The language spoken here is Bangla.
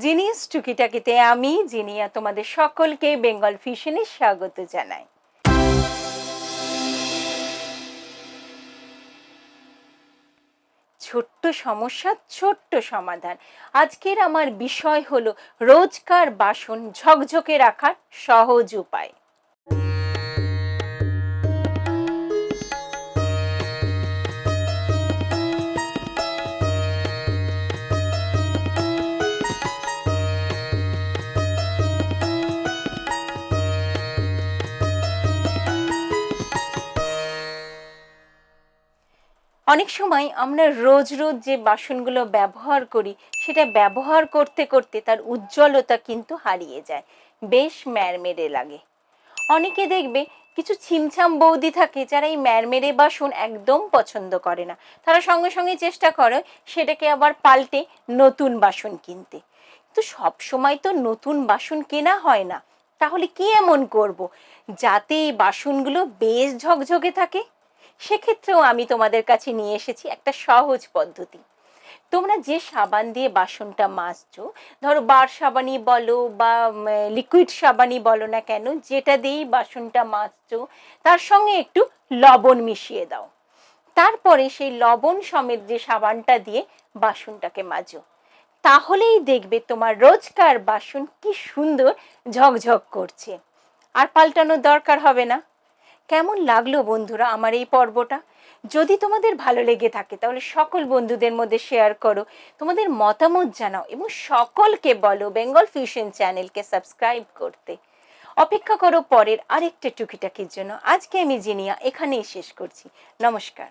জিনিস টুকিটাকিতে আমি, জিনিয়া, তোমাদের সকলকে বেঙ্গল ফিশনে স্বাগত জানাই। ছোট্ট সমস্যা, ছোট্ট সমাধান। আজকের আমার বিষয় হলো, রোজকার বাসন ঝকঝকে রাখার সহজ উপায়। অনেক সময় আমরা রোজ রোজ যে বাসনগুলো ব্যবহার করি, সেটা ব্যবহার করতে করতে তার উজ্জ্বলতা কিন্তু হারিয়ে যায়। বেশ ম্যারমেরে লাগে। অনেকে দেখবে কিছু ছিমছাম বৌদি থাকে যারা এই ম্যারমেরে বাসন একদম পছন্দ করে না। তারা সঙ্গে সঙ্গে চেষ্টা করে সেটাকে আবার পাল্টে নতুন বাসন কিনতে। তো সব সময় তো নতুন বাসন কেনা হয় না। তাহলে কি এমন করব? যাতে এই বাসনগুলো বেশ ঝকঝকে থাকে। সেক্ষেত্রেও আমি তোমাদের কাছে নিয়ে এসেছি একটা সহজ পদ্ধতি। তোমরা যে সাবান দিয়ে বাসনটা মাজছো, ধরো বার সাবানই বলো বা লিকুইড সাবানই বলো না কেন, যেটা দিয়েই বাসনটা মাজছো, তার সঙ্গে একটু লবণ মিশিয়ে দাও। তারপরে সেই লবণ সমেত যে সাবানটা দিয়ে বাসনটাকে মাজো। তাহলেই দেখবে তোমার রোজকার বাসন কি সুন্দর ঝকঝক করছে। আর পাল্টানোর দরকার হবে না। কেমন লাগল বন্ধুরা আমার এই পর্বটা? যদি তোমাদের ভালো লেগে থাকে, তাহলে সকল বন্ধুদের মধ্যে শেয়ার করো, তোমাদের মতামত জানাও এবং সকলকে বলো বেঙ্গল ফিউশন চ্যানেলকে সাবস্ক্রাইব করতে। অপেক্ষা করো পরের আরেকটা টুকিটাকির জন্য। আজকে আমি জিনিয়া এখানেই শেষ করছি। নমস্কার।